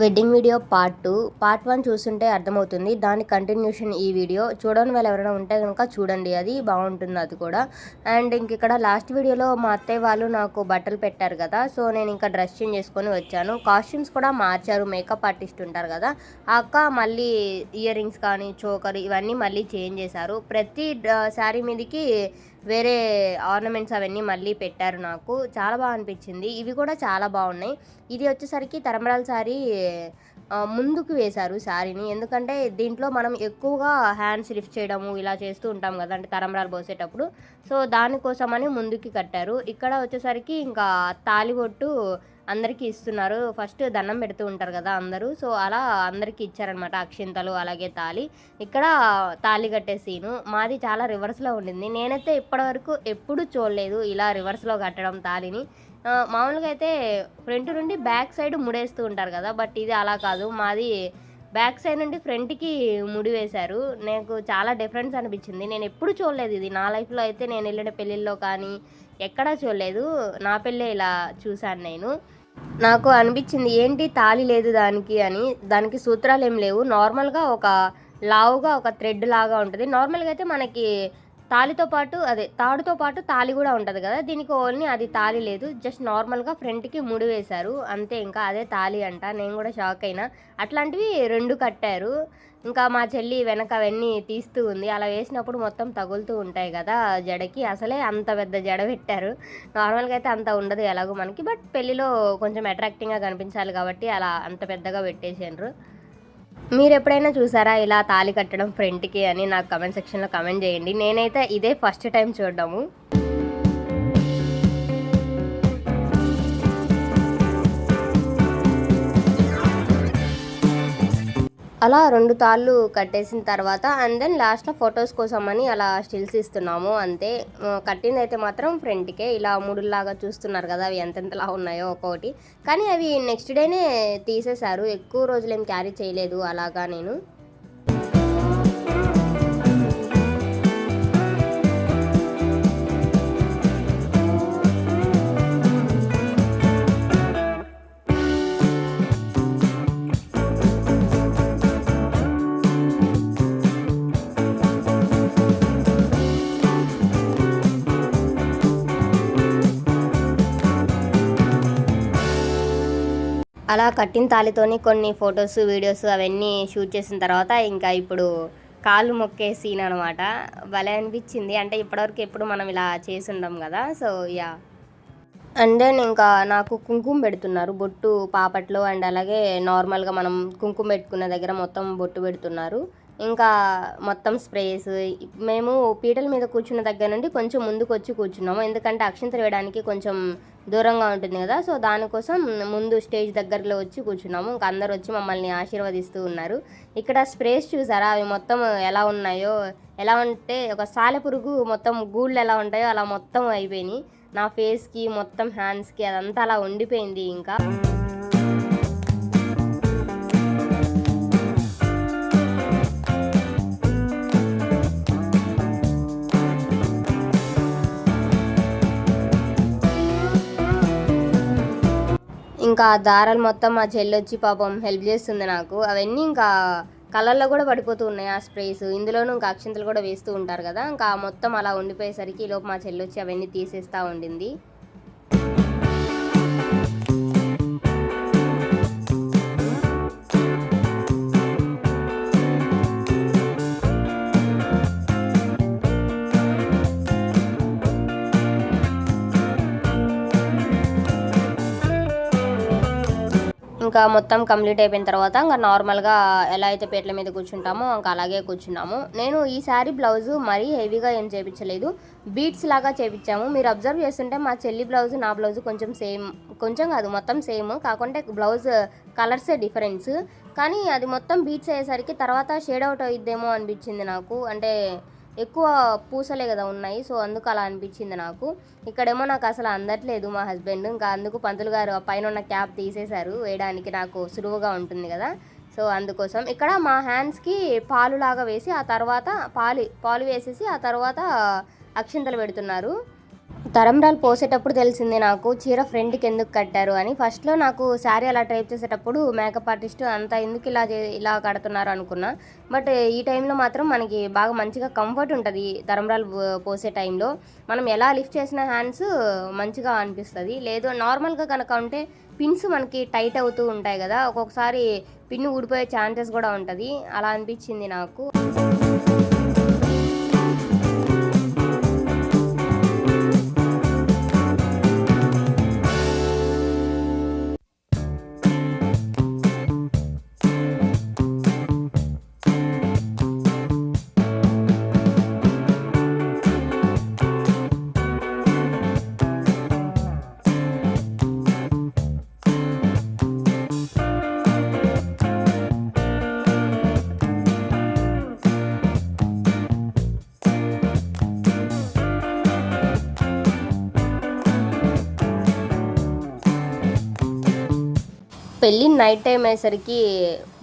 Wedding video part two. Part one చూస్తుంటే అర్థమవుతుంది. దాని కంటిన్యూషన్ ఈ వీడియో. చూడని వాళ్ళు ఎవరైనా ఉంటే కనుక చూడండి. అది బాగుంటుంది అది కూడా. అండ్ ఇంక ఇక్కడ లాస్ట్ వీడియోలో మా అత్తయ్య వాళ్ళు నాకు బట్టలు పెట్టారు కదా. సో నేను ఇంకా డ్రెస్ చేంజ్ చేసుకొని వచ్చాను. కాస్ట్యూమ్స్ కూడా మార్చారు. మేకప్ ఆర్టిస్ట్ ఉంటారు కదా. ఆ అక్క మళ్ళీ ఇయర్ రింగ్స్ కానీ చోకర్ ఇవన్నీ మళ్ళీ చేంజ్ చేశారు. ప్రతి శారీ మీదకి వేరే ఆర్నమెంట్స్ అవన్నీ మళ్ళీ పెట్టారు నాకు. చాలా బాగా అనిపించింది. ఇవి కూడా చాలా బాగున్నాయి. ఇది వచ్చేసరికి తరంబరాల శారీ ముందుకు వేశారు శారీని ఎందుకంటే దీంట్లో మనం ఎక్కువగా హ్యాండ్స్ లిఫ్ట్ చేయడము ఇలా చేస్తూ ఉంటాం కదా అంటే తరంబరాలు పోసేటప్పుడు. సో దానికోసమని ముందుకి కట్టారు. ఇక్కడ వచ్చేసరికి ఇంకా తాలిబొట్టు అందరికీ ఇస్తున్నారు. ఫస్ట్ దండం పెడుతూ ఉంటారు కదా అందరూ. సో అలా అందరికీ ఇచ్చారనమాట అక్షింతలు అలాగే తాలి ఇక్కడ తాళి కట్టే సీను. మాది చాలా రివర్స్లో ఉండింది. నేనైతే ఇప్పటివరకు ఎప్పుడు చూడలేదు ఇలా రివర్స్లో కట్టడం తాళిని. మామూలుగా అయితే ఫ్రంట్ నుండి బ్యాక్ సైడ్ ముడేస్తూ ఉంటారు కదా బట్ ఇది అలా కాదు. మాది బ్యాక్ సైడ్ నుండి ఫ్రంట్కి ముడి వేశారు నాకు చాలా డిఫరెన్స్ అనిపించింది. నేను ఎప్పుడు చూడలేదు ఇది. నా లైఫ్లో అయితే నేను వెళ్ళిన పెళ్ళిళ్ళలో కానీ ఎక్కడా చూడలేదు. నా పెళ్ళే ఇలా చూశాను నేను. నాకు అనిపించింది ఏంటి తాళి లేదు దానికి అని. దానికి సూత్రాలు ఏం లేవు. నార్మల్గా ఒక లావుగా ఒక థ్రెడ్ లాగా ఉంటుంది. నార్మల్గా అయితే మనకి తాళితో పాటు అదే తాడుతో పాటు తాళి కూడా ఉంటుంది కదా దీనికి ఓన్లీ అది తాళి లేదు. జస్ట్ నార్మల్గా ఫ్రంట్కి ముడి వేశారు. అంతే ఇంకా అదే తాళి అంట. నేను కూడా షాక్ అయినా. అట్లాంటివి రెండు కట్టారు. ఇంకా మా చెల్లి వెనక అవన్నీ తీస్తూ ఉంది. అలా వేసినప్పుడు మొత్తం తగులుతూ ఉంటాయి కదా జడకి. అసలే అంత పెద్ద జడ పెట్టారు. నార్మల్గా అయితే అంత ఉండదు ఎలాగో మనకి. బట్ పెళ్ళిలో కొంచెం అట్రాక్టింగ్గా కనిపించాలి కాబట్టి అలా అంత పెద్దగా పెట్టేసారు మీరు ఎప్పుడైనా చూసారా ఇలా తాళి కట్టడం ఫ్రంట్కి అని నాకు కమెంట్ సెక్షన్లో కమెంట్ చేయండి. నేనైతే ఇదే ఫస్ట్ టైం చూడడము. అలా రెండు తాళ్ళు కట్టేసిన తర్వాత అండ్ దెన్ లాస్ట్లో ఫొటోస్ కోసం అని అలా స్టిల్స్ ఇస్తున్నాము అంతే. కట్టింది అయితే మాత్రం ఫ్రంట్కే. ఇలా ముడుల్లాగా చూస్తున్నారు కదా అవి ఎంతెంతలా ఉన్నాయో ఒక్కొక్కటి. కానీ అవి నెక్స్ట్ డేనే తీసేశారు. ఎక్కువ రోజులు ఏం క్యారీ చేయలేదు అలాగా నేను. అలా కట్టిన తాళితోని కొన్ని ఫొటోస్ వీడియోస్ అవన్నీ షూట్ చేసిన తర్వాత ఇంకా ఇప్పుడు కాళ్ళు మొక్కే సీన్ అనమాట భలే అనిపించింది. అంటే ఇప్పటివరకు ఎప్పుడు మనం ఇలా చేసి ఉండం కదా. సో యా అండ్ దెన్ ఇంకా నాకు కుంకుమ పెడుతున్నారు. బొట్టు పాపట్లో అండ్ అలాగే నార్మల్గా మనం కుంకుమ పెట్టుకున్న దగ్గర మొత్తం బొట్టు పెడుతున్నారు. ఇంకా మొత్తం స్ప్రేస్ మేము పీటల మీద కూర్చున్న దగ్గర నుండి కొంచెం ముందుకు వచ్చి కూర్చున్నాము. ఎందుకంటే అక్షంతలు వేయడానికి కొంచెం దూరంగా ఉంటుంది కదా. సో దానికోసం ముందు స్టేజ్ దగ్గరలో వచ్చి కూర్చున్నాము. ఇంకా అందరు వచ్చి మమ్మల్ని ఆశీర్వదిస్తూ ఉన్నారు. ఇక్కడ స్ప్రేస్ చూసారా? అవి మొత్తం ఎలా ఉన్నాయో? ఎలా ఉంటే ఒక సాలెపురుగు మొత్తం గూళ్ళు ఎలా ఉంటాయో అలా మొత్తం అయిపోయినాయి. నా ఫేస్కి మొత్తం హ్యాండ్స్కి అదంతా అలా ఉండిపోయింది ఇంకా. ఇంకా ఆ దారాలు మొత్తం మా చెల్లి వచ్చి పాపం హెల్ప్ చేస్తుంది నాకు. అవన్నీ ఇంకా కలర్లో కూడా పడిపోతూ ఉన్నాయి ఆ స్ప్రేస్ ఇందులోనూ ఇంకా అక్షంతలు కూడా వేస్తూ ఉంటారు కదా. ఇంకా ఆ మొత్తం అలా ఉండిపోయేసరికి ఈ లోపు మా చెల్లి వచ్చి అవన్నీ తీసేస్తూ ఉండింది. ఇంకా మొత్తం కంప్లీట్ అయిపోయిన తర్వాత ఇంకా నార్మల్గా ఎలా అయితే పేట్ల మీద కూర్చుంటామో ఇంకా అలాగే కూర్చున్నాము. నేను ఈ శారీ బ్లౌజ్ మరీ హెవీగా ఏం చేయించలేదు బీట్స్ లాగా చేయించాము మీరు అబ్జర్వ్ చేస్తుంటే మా చెల్లి బ్లౌజ్ నా బ్లౌజ్ కొంచెం సేమ్ కొంచెం కాదు మొత్తం సేమ్. కాకుంటే బ్లౌజ్ కలర్సే డిఫరెన్స్. కానీ అది మొత్తం బీట్స్ అయ్యేసరికి తర్వాత షేడ్ అవుట్ అయ్యిద్దేమో అనిపించింది నాకు. అంటే ఎక్కువ పూసలే కదా ఉన్నాయి. సో అందుకు అలా అనిపించింది నాకు. ఇక్కడేమో నాకు అసలు అందట్లేదు మా హస్బెండ్. ఇంకా అందుకు పంతులు గారు ఆ పైన ఉన్న క్యాప్ తీసేశారు. వేయడానికి నాకు సులువుగా ఉంటుంది కదా. సో అందుకోసం ఇక్కడ మా హ్యాండ్స్కి పాలు లాగా వేసి ఆ తర్వాత పాలు పాలు వేసేసి ఆ తర్వాత అక్షింతలు పెడుతున్నారు. తరంబ్రాలు పోసేటప్పుడు తెలిసింది నాకు చీర ఫ్రెండ్కి ఎందుకు కట్టారు అని. ఫస్ట్లో నాకు శారీ అలా టైప్ చేసేటప్పుడు మేకప్ ఆర్టిస్ట్ అంతా ఎందుకు ఇలా చే ఇలా కడుతున్నారు అనుకున్నా. బట్ ఈ టైంలో మాత్రం మనకి బాగా మంచిగా కంఫర్ట్ ఉంటుంది తరంబ్రాలు పో- పోసే టైంలో మనం ఎలా లిఫ్ట్ చేసిన హ్యాండ్స్ మంచిగా అనిపిస్తుంది. లేదు నార్మల్గా కనుక ఉంటే పిన్స్ మనకి టైట్ అవుతూ ఉంటాయి కదా. ఒక్కొక్కసారి పిన్ ఊడిపోయే ఛాన్సెస్ కూడా ఉంటుంది. అలా అనిపించింది నాకు. పెళ్ళి నైట్ టైం అయ్యేసరికి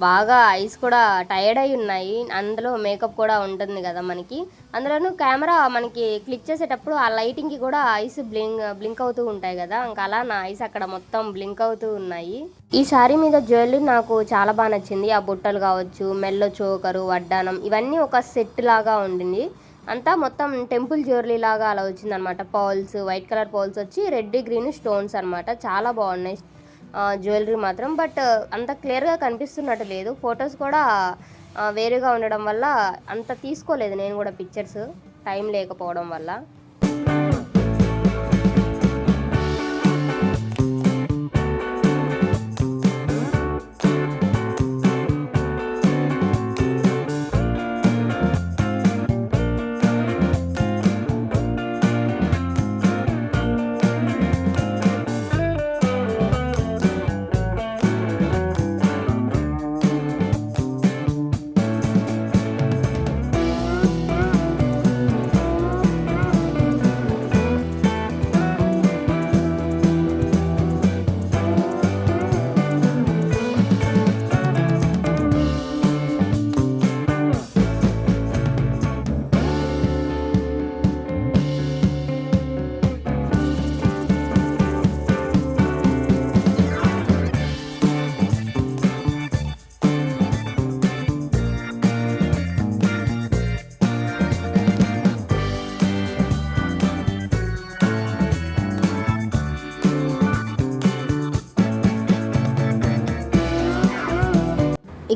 బాగా ఐస్ కూడా టైర్డ్ అయి ఉన్నాయి. అందులో మేకప్ కూడా ఉంటుంది కదా మనకి. అందులోనూ కెమెరా మనకి క్లిక్ చేసేటప్పుడు ఆ లైటింగ్కి కూడా ఐస్ బ్లింక్ బ్లింక్ అవుతూ ఉంటాయి కదా. ఇంకా అలా నా ఐస్ అక్కడ మొత్తం బ్లింక్ అవుతూ ఉన్నాయి. ఈ శారీ మీద జ్యువెలరీ నాకు చాలా బాగా నచ్చింది. ఆ బుట్టలు కావచ్చు మెల్లో చోకరు వడ్డానం ఇవన్నీ ఒక సెట్ లాగా ఉండింది. అంతా మొత్తం టెంపుల్ జ్యువెలరీ లాగా అలా వచ్చింది అనమాట పాల్స్ వైట్ కలర్ పాల్స్ వచ్చి రెడ్ గ్రీన్ స్టోన్స్ అన్నమాట. చాలా బాగున్నాయి. జ్యువెలరీ మాత్రం. బట్ అంత క్లియర్గా కనిపిస్తున్నట్టు లేదు. ఫొటోస్ కూడా వేరుగా ఉండడం వల్ల అంత తీసుకోలేదు నేను కూడా పిక్చర్స్ టైం లేకపోవడం వల్ల.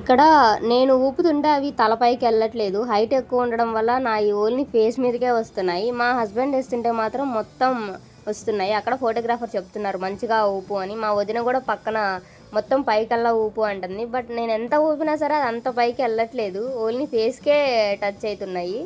ఇక్కడ నేను ఊపుతుంటే అవి తలపైకి వెళ్ళట్లేదు. హైట్ ఎక్కువ ఉండడం వల్ల నా ఈ ఓన్లీ ఫేస్ మీదకే వస్తున్నాయి. మా హస్బెండ్ వేస్తుంటే మాత్రం మొత్తం వస్తున్నాయి. అక్కడ ఫోటోగ్రాఫర్ చెప్తున్నారు మంచిగా ఊపు అని. మా వదిన కూడా పక్కన మొత్తం పైకల్లా ఊపు అంటుంది. బట్ నేను ఎంత ఊపినా సరే అది అంత పైకి వెళ్ళట్లేదు. ఓన్లీ ఫేస్కే టచ్ అవుతున్నాయి.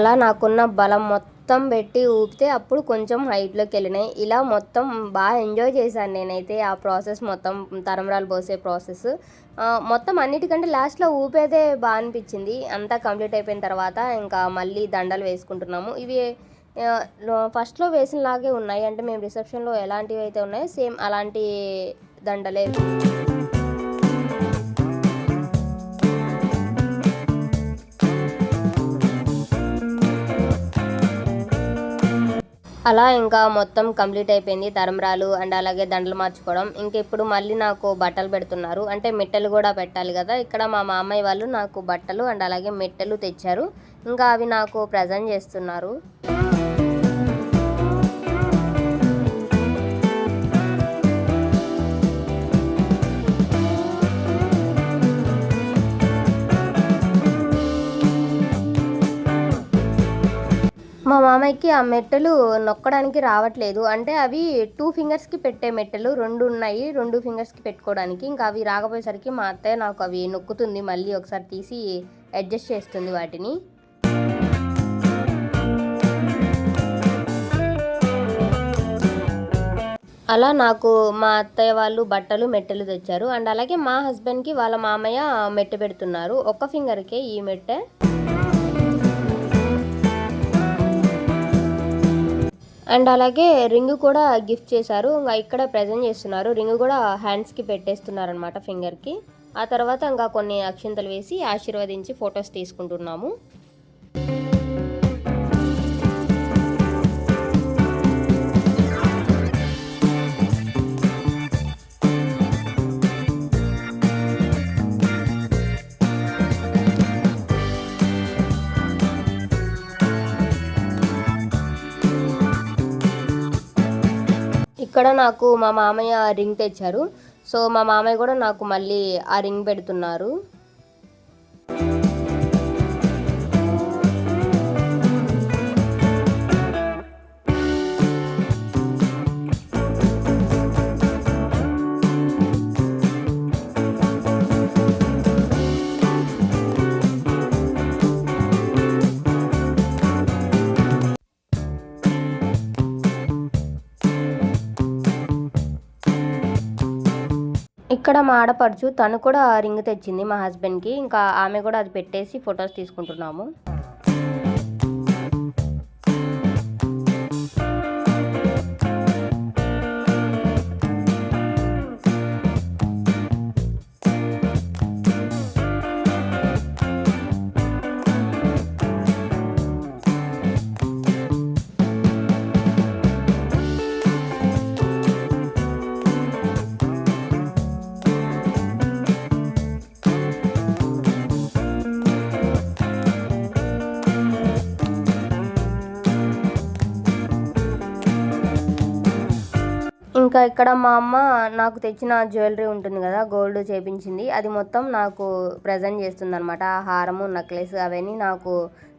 అలా నాకున్న బలం మొత్తం పెట్టి ఊపితే అప్పుడు కొంచెం హైట్లోకి వెళ్ళినాయి. ఇలా మొత్తం బాగా ఎంజాయ్ చేశాను నేనైతే ఆ ప్రాసెస్ మొత్తం తరంరాలు పోసే ప్రాసెస్ మొత్తం అన్నిటికంటే లాస్ట్లో ఊపేదే బాగా అనిపించింది. అంతా కంప్లీట్ అయిపోయిన తర్వాత ఇంకా మళ్ళీ దండలు వేసుకుంటున్నాము. ఇవి ఫస్ట్లో వేసినలాగే ఉన్నాయి. అంటే మేము రిసెప్షన్లో ఎలాంటివి అయితే ఉన్నాయో సేమ్ అలాంటి దండలే. అలా ఇంకా మొత్తం కంప్లీట్ అయిపోయింది. తరంరాలు అండ్ అలాగే దండలు మార్చుకోవడం. ఇంక ఇప్పుడు మళ్ళీ నాకు బట్టలు పెడుతున్నారు. అంటే మిట్టలు కూడా పెట్టాలి కదా. ఇక్కడ మా మామయ్య వాళ్ళు నాకు బట్టలు అండ్ అలాగే మిట్టలు తెచ్చారు. ఇంకా అవి నాకు ప్రజెంట్ చేస్తున్నారు. మా మామయ్యకి ఆ మెట్టలు నొక్కడానికి రావట్లేదు. అంటే అవి టూ ఫింగర్స్కి పెట్టే మెట్టలు రెండు ఉన్నాయి రెండు ఫింగర్స్కి పెట్టుకోవడానికి. ఇంకా అవి రాకపోయేసరికి మా అత్తయ్య నాకు అవి నొక్కుతుంది. మళ్ళీ ఒకసారి తీసి అడ్జస్ట్ చేస్తుంది వాటిని. అలా నాకు మా అత్తయ్య వాళ్ళు బట్టలు మెట్టెలు తెచ్చారు. అండ్ అలాగే మా హస్బెండ్కి వాళ్ళ మామయ్య మెట్టె పెడుతున్నారు. ఒక్క ఫింగర్కే ఈ మెట్టె. అండ్ అలాగే రింగ్ కూడా గిఫ్ట్ చేశారు. ఇంకా ఇక్కడ ప్రజెంట్ చేస్తున్నారు. రింగ్ కూడా హ్యాండ్స్కి పెట్టేస్తున్నారు అనమాట ఫింగర్కి ఆ తర్వాత ఇంకా కొన్ని అక్షింతలు వేసి ఆశీర్వదించి ఫొటోస్ తీసుకుంటున్నాము. ఇక్కడ నాకు మా మామయ్య రింగ్ తెచ్చారు. సో మా మామయ్య కూడా నాకు మళ్ళీ ఆ రింగ్ పెడుతున్నారు. ఇక్కడ మా ఆడపడుచు తను కూడా రింగ్ తెచ్చింది మా హస్బెండ్కి. ఇంకా ఆమె కూడా అది పెట్టేసి ఫొటోస్ తీసుకుంటున్నాము. ఇంకా ఇక్కడ మా అమ్మ నాకు తెచ్చిన జ్యువెలరీ ఉంటుంది కదా గోల్డ్ చేపించింది. అది మొత్తం నాకు ప్రజెంట్ చేస్తుంది అనమాట ఆ హారము నెక్లెస్ అవన్నీ నాకు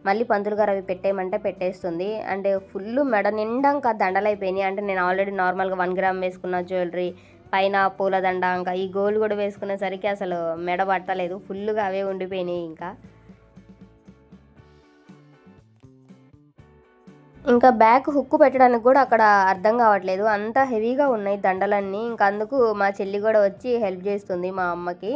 మళ్ళీ పంతులు గారు అవి పెట్టేయమంటే పెట్టేస్తుంది. అంటే ఫుల్ మెడ నిండా ఇంకా దండలు అయిపోయినాయి అంటే నేను ఆల్రెడీ నార్మల్గా వన్ గ్రామ్ వేసుకున్న జ్యువెలరీ పైన పూలదండ ఇంకా ఈ గోల్డ్ కూడా వేసుకునేసరికి అసలు మెడ పట్టలేదు. ఫుల్గా అవే ఉండిపోయినాయి ఇంకా. ఇంకా బ్యాక్ హుక్కు పెట్టడానికి కూడా అక్కడ అర్థం కావట్లేదు. అంత హెవీగా ఉన్నాయి దండలన్నీ. ఇంకా అందుకు మా చెల్లి కూడా వచ్చి హెల్ప్ చేస్తుంది మా అమ్మకి.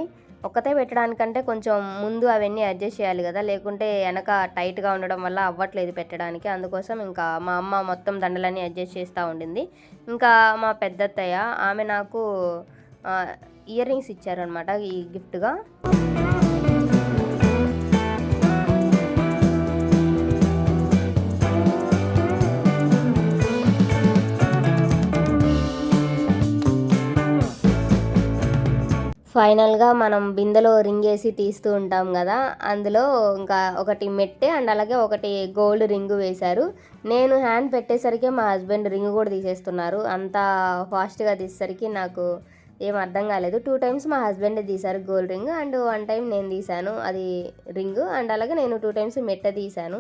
ఒక్కతే పెట్టడానికంటే కొంచెం ముందు అవన్నీ అడ్జస్ట్ చేయాలి కదా. లేకుంటే వెనక టైట్గా ఉండడం వల్ల అవ్వట్లేదు పెట్టడానికి. అందుకోసం ఇంకా మా అమ్మ మొత్తం దండలన్నీ అడ్జస్ట్ చేస్తూ ఉండింది. ఇంకా మా పెద్దత్తయ్య ఆమె నాకు ఇయర్ రింగ్స్ ఇచ్చారనమాట ఈ గిఫ్ట్గా. ఫైనల్గా మనం బిందెలో రింగ్ వేసి తీస్తూ ఉంటాం కదా అందులో ఇంకా ఒకటి మెట్టే అండ్ అలాగే ఒకటి గోల్డ్ రింగ్ వేశారు. నేను హ్యాండ్ పెట్టేసరికి మా హస్బెండ్ రింగ్ కూడా తీసేస్తున్నారు. అంత ఫాస్ట్గా తీసేసరికి నాకు ఏం అర్థం కాలేదు. టూ టైమ్స్ మా హస్బెండ్ తీశారు gold ring and one time నేను తీశాను అది రింగ్ అండ్ అలాగే నేను టూ టైమ్స్ మెట్ట తీశాను.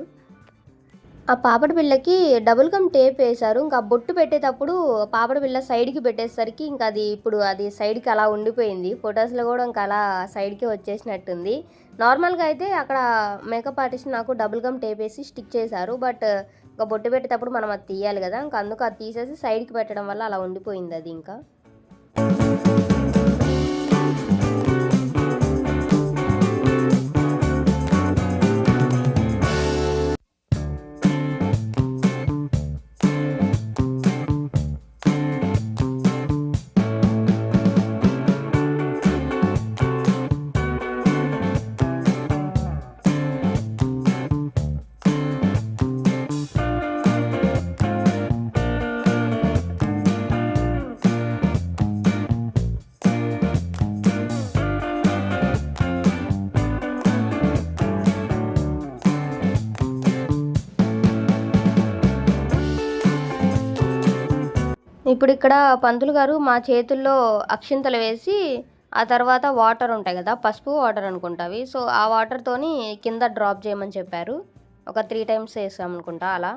ఆ పాపడ బిళ్ళకి డబుల్ కమ్ టేప్ వేశారు. ఇంకా బొట్టు పెట్టేటప్పుడు పాపడ బిళ్ళ సైడ్కి పెట్టేసరికి ఇంకా అది ఇప్పుడు అది సైడ్కి అలా ఉండిపోయింది. ఫొటోస్లో కూడా ఇంకా అలా సైడ్కి వచ్చేసినట్టుంది. నార్మల్గా అయితే అక్కడ మేకప్ ఆర్టిస్ట్ నాకు డబుల్ గమ్ టేప్ వేసి స్టిక్ చేశారు. బట్ ఇంకా బొట్టు పెట్టేటప్పుడు మనం అది తీయాలి కదా. ఇంకా అందుకు అది తీసేసి సైడ్కి పెట్టడం వల్ల అలా ఉండిపోయింది అది ఇంకా. ఇప్పుడు ఇక్కడ పంతులు గారు మా చేతుల్లో అక్షింతలు వేసి ఆ తర్వాత వాటర్ ఉంటాయి కదా పసుపు వాటర్ అనుకుంటావి. సో ఆ వాటర్తోని కింద డ్రాప్ చేయమని చెప్పారు. ఒక త్రీ టైమ్స్ వేసాం అనుకుంటా అలా.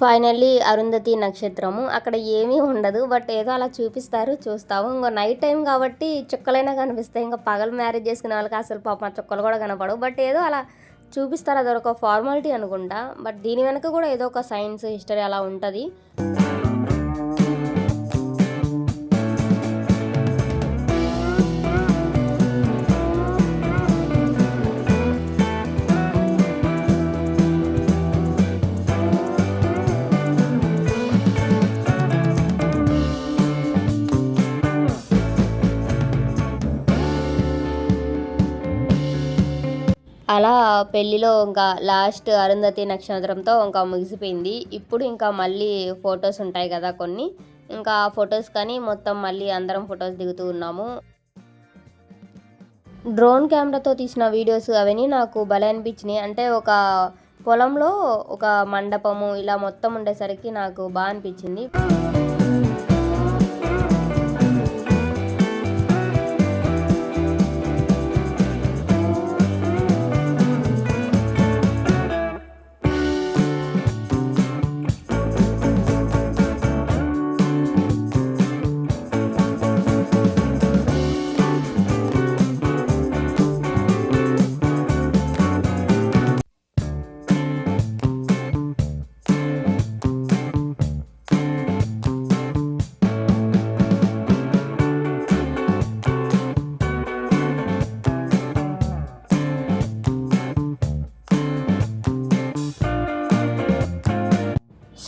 ఫైనల్లీ అరుంధతి నక్షత్రము. అక్కడ ఏమీ ఉండదు బట్ ఏదో అలా చూపిస్తారు చూస్తాము. ఇంకో నైట్ టైం కాబట్టి చుక్కలైనా కనిపిస్తాయి. ఇంకా పగలు మ్యారేజ్ చేసుకునే వాళ్ళకి అసలు పాప చుక్కలు కూడా కనపడవు. బట్ ఏదో అలా చూపిస్తారు. అదొక ఫార్మాలిటీ అనుకుంటా. బట్ దీని వెనక కూడా ఏదో ఒక సైన్స్ హిస్టరీ అలా ఉంటుంది. అలా పెళ్ళిలో ఇంకా లాస్ట్ అరుంధతి నక్షత్రంతో ఇంకా ముగిసిపోయింది. ఇప్పుడు ఇంకా మళ్ళీ ఫొటోస్ ఉంటాయి కదా కొన్ని. ఇంకా ఆ ఫొటోస్ కానీ మొత్తం మళ్ళీ అందరం ఫొటోస్ దిగుతూ ఉన్నాము. డ్రోన్ కెమెరాతో తీసిన వీడియోస్ అవన్నీ నాకు భలే అనిపించినాయి. అంటే ఒక పొలంలో ఒక మండపము ఇలా మొత్తం ఉండేసరికి నాకు బాగా అనిపించింది.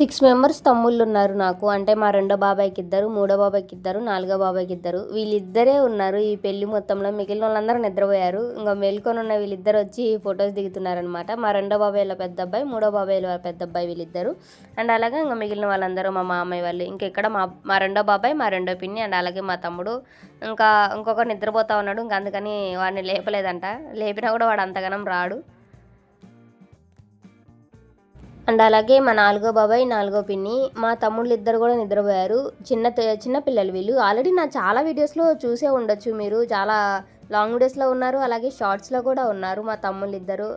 సిక్స్ మెంబర్స్ తమ్ముళ్ళు ఉన్నారు నాకు. అంటే మా రెండో బాబాయ్కి ఇద్దరు మూడో బాబాయ్కి ఇద్దరు నాలుగో బాబాయ్కి ఇద్దరు వీళ్ళిద్దరే ఉన్నారు. ఈ పెళ్ళి మొత్తంలో మిగిలిన వాళ్ళందరూ నిద్రపోయారు. ఇంకా మేల్కొని ఉన్న వీళ్ళిద్దరు వచ్చి ఫొటోస్ దిగుతున్నారనమాట మా రెండో బాబాయ్లో పెద్ద అబ్బాయి మూడో బాబాయ్ల పెద్ద అబ్బాయి వీళ్ళిద్దరు. అండ్ అలాగే ఇంకా మిగిలిన వాళ్ళందరూ మా మామయ్య వాళ్ళు. ఇంకా ఇక్కడ మా మా రెండో బాబాయ్ మా రెండో పిన్ని అండ్ అలాగే మా తమ్ముడు. ఇంకా ఇంకొక నిద్రపోతా ఉన్నాడు. ఇంకా అందుకని వాడిని లేపలేదంట. లేపినా కూడా వాడు అంతగానం రాడు. అండ్ అలాగే మా నాలుగో బాబాయ్ నాలుగో పిన్ని మా తమ్ముళ్ళు ఇద్దరు కూడా నిద్రపోయారు. చిన్న చిన్న పిల్లలు వీళ్ళు. ఆల్రెడీ నా చాలా వీడియోస్లో చూసే ఉండొచ్చు మీరు. చాలా లాంగ్ వీడియోస్లో ఉన్నారు. అలాగే షార్ట్స్లో కూడా ఉన్నారు మా తమ్ముళ్ళు ఇద్దరు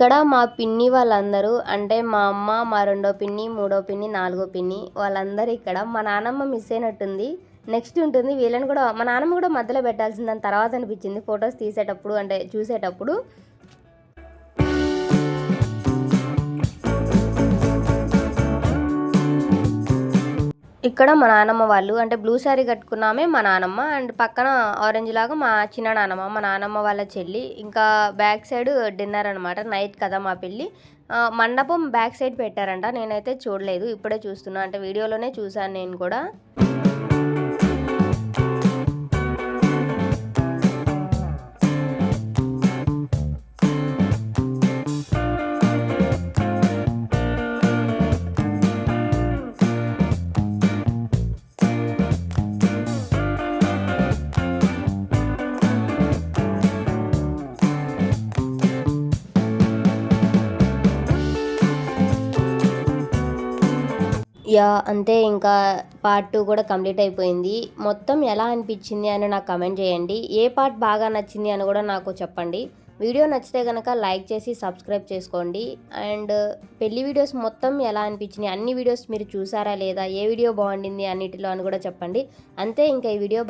ఇక్కడ మా పిన్ని వాళ్ళందరూ అంటే మా అమ్మ మా రెండో పిన్ని మూడో పిన్ని నాలుగో పిన్ని వాళ్ళందరూ ఇక్కడ. మా నానమ్మ మిస్ అయినట్టుంది. నెక్స్ట్ ఉంటుంది. వీళ్ళని కూడా మా నాన్నమ్మ కూడా మధ్యలో పెట్టాల్సిందని తర్వాత అనిపించింది. ఫొటోస్ తీసేటప్పుడు అంటే చూసేటప్పుడు. ఇక్కడ మా నానమ్మ వాళ్ళు అంటే బ్లూ శారీ కట్టుకున్నామే మా నానమ్మ అండ్ పక్కన ఆరెంజ్ లాగా మా చిన్న నానమ్మ మా నానమ్మ వాళ్ళ చెల్లి ఇంకా బ్యాక్ సైడ్ డిన్నర్ అనమాట నైట్ కదా మా పెళ్ళి. మండపం బ్యాక్ సైడ్ పెట్టారంట నేనైతే చూడలేదు ఇప్పుడే చూస్తున్నా అంటే వీడియోలోనే చూశాను నేను కూడా. యా అంతే ఇంకా పార్ట్ టూ కూడా కంప్లీట్ అయిపోయింది. మొత్తం ఎలా అనిపించింది అని నాకు కమెంట్ చేయండి. ఏ పార్ట్ బాగా నచ్చింది అని కూడా నాకు చెప్పండి. వీడియో నచ్చితే కనుక లైక్ చేసి సబ్స్క్రైబ్ చేసుకోండి. అండ్ పెళ్ళి వీడియోస్ మొత్తం ఎలా అనిపించినాయి? అన్ని వీడియోస్ మీరు చూసారా లేదా? ఏ వీడియో బాగుండింది? అన్నిటిలో అని కూడా చెప్పండి. అంతే ఇంకా ఈ వీడియో